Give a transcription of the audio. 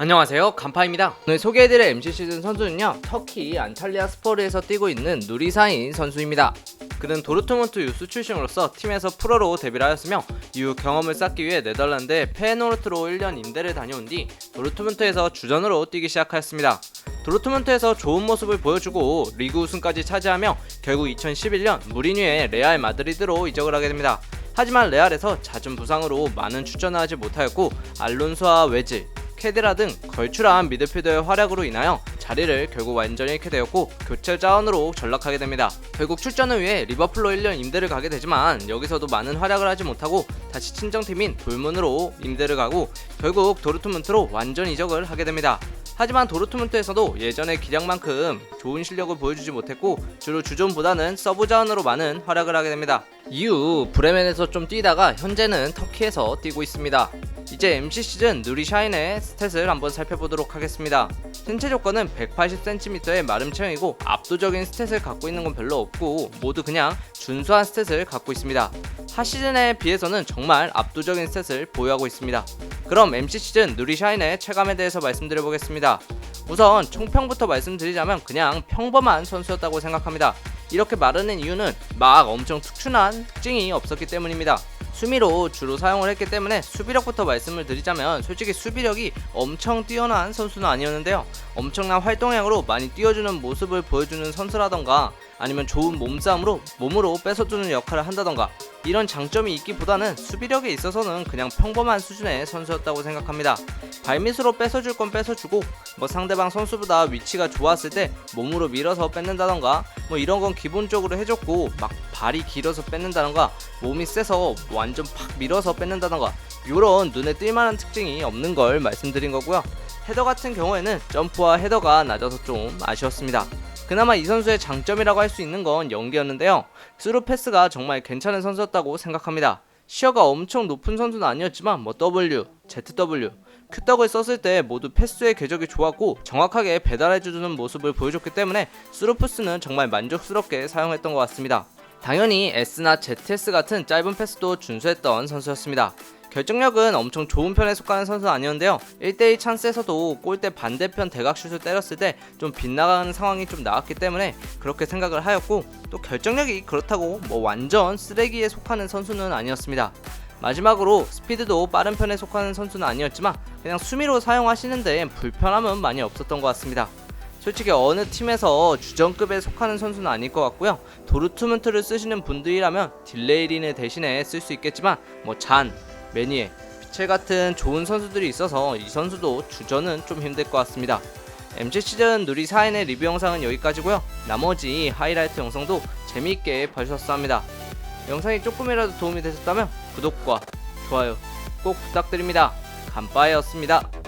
안녕하세요. 간파입니다. 오늘 소개해드릴 MC 시즌 선수는요 터키 안탈리아 스포르에서 뛰고 있는 누리사인 선수입니다. 그는 도르트문트 유스 출신으로서 팀에서 프로로 데뷔를 하였으며 이후 경험을 쌓기 위해 네덜란드 페노르트로 1년 임대를 다녀온 뒤 도르트문트에서 주전으로 뛰기 시작하였습니다. 도르트문트에서 좋은 모습을 보여주고 리그 우승까지 차지하며 결국 2011년 무리뉴의 레알 마드리드로 이적을 하게 됩니다. 하지만 레알에서 잦은 부상으로 많은 출전을 하지 못하였고 알론소와 웨즈, 캐드라 등 걸출한 미드필더의 활약으로 인하여 자리를 결국 완전히 잃게 되었고 교체 자원으로 전락하게 됩니다. 결국 출전을 위해 리버풀로 1년 임대를 가게 되지만 여기서도 많은 활약을 하지 못하고 다시 친정팀인 돌문으로 임대를 가고 결국 도르트문트로 완전 이적을 하게 됩니다. 하지만 도르트문트에서도 예전의 기량만큼 좋은 실력을 보여주지 못했고 주로 주전보다는 서브 자원으로 많은 활약을 하게 됩니다. 이후 브레멘에서 좀 뛰다가 현재는 터키에서 뛰고 있습니다. 이제 MC 시즌 누리 샤인의 스탯을 한번 살펴보도록 하겠습니다. 신체 조건은 180cm의 마름 체형이고 압도적인 스탯을 갖고 있는 건 별로 없고 모두 그냥 준수한 스탯을 갖고 있습니다. 하 시즌에 비해서는 정말 압도적인 스탯을 보유하고 있습니다. 그럼 MC 시즌 누리 샤인의 체감에 대해서 말씀드려 보겠습니다. 우선 총평부터 말씀드리자면 그냥 평범한 선수였다고 생각합니다. 이렇게 말하는 이유는 막 엄청 특출난 특징이 없었기 때문입니다. 수미로 주로 사용을 했기 때문에 수비력부터 말씀을 드리자면 솔직히 수비력이 엄청 뛰어난 선수는 아니었는데요. 엄청난 활동량으로 많이 뛰어주는 모습을 보여주는 선수라던가 아니면 좋은 몸싸움으로 몸으로 뺏어주는 역할을 한다던가 이런 장점이 있기보다는 수비력에 있어서는 그냥 평범한 수준의 선수였다고 생각합니다. 발밑으로 뺏어줄 건 뺏어주고 뭐 상대방 선수보다 위치가 좋았을 때 몸으로 밀어서 뺏는다던가 뭐 이런 건 기본적으로 해줬고 막 발이 길어서 뺏는다던가 몸이 세서 완전 팍 밀어서 뺏는다던가 이런 눈에 띌만한 특징이 없는 걸 말씀드린 거고요. 헤더 같은 경우에는 점프와 헤더가 낮아서 좀 아쉬웠습니다. 그나마 이 선수의 장점이라고 할 수 있는 건 연기였는데요. 스루 패스가 정말 괜찮은 선수였다고 생각합니다. 시어가 엄청 높은 선수는 아니었지만 뭐 W, ZW, Q덕을 썼을 때 모두 패스의 궤적이 좋았고 정확하게 배달해주는 모습을 보여줬기 때문에 스루프스는 정말 만족스럽게 사용했던 것 같습니다. 당연히 S나 ZS 같은 짧은 패스도 준수했던 선수였습니다. 결정력은 엄청 좋은 편에 속하는 선수는 아니었는데요. 1대1 찬스에서도 골대 반대편 대각슛을 때렸을 때 좀 빗나가는 상황이 좀 나왔기 때문에 그렇게 생각을 하였고 또 결정력이 그렇다고 뭐 완전 쓰레기에 속하는 선수는 아니었습니다. 마지막으로 스피드도 빠른 편에 속하는 선수는 아니었지만 그냥 수미로 사용하시는데 불편함은 많이 없었던 것 같습니다. 솔직히 어느 팀에서 주전급에 속하는 선수는 아닐 것 같고요. 도르트문트를 쓰시는 분들이라면 딜레이린을 대신에 쓸 수 있겠지만 뭐 잔, 매니에, 피첼 같은 좋은 선수들이 있어서 이 선수도 주전은 좀 힘들 것 같습니다. MC 시즌 누리 4인의 리뷰 영상은 여기까지고요. 나머지 하이라이트 영상도 재미있게 봐주셨어 합니다. 영상이 조금이라도 도움이 되셨다면 구독과 좋아요 꼭 부탁드립니다. 감빠이였습니다.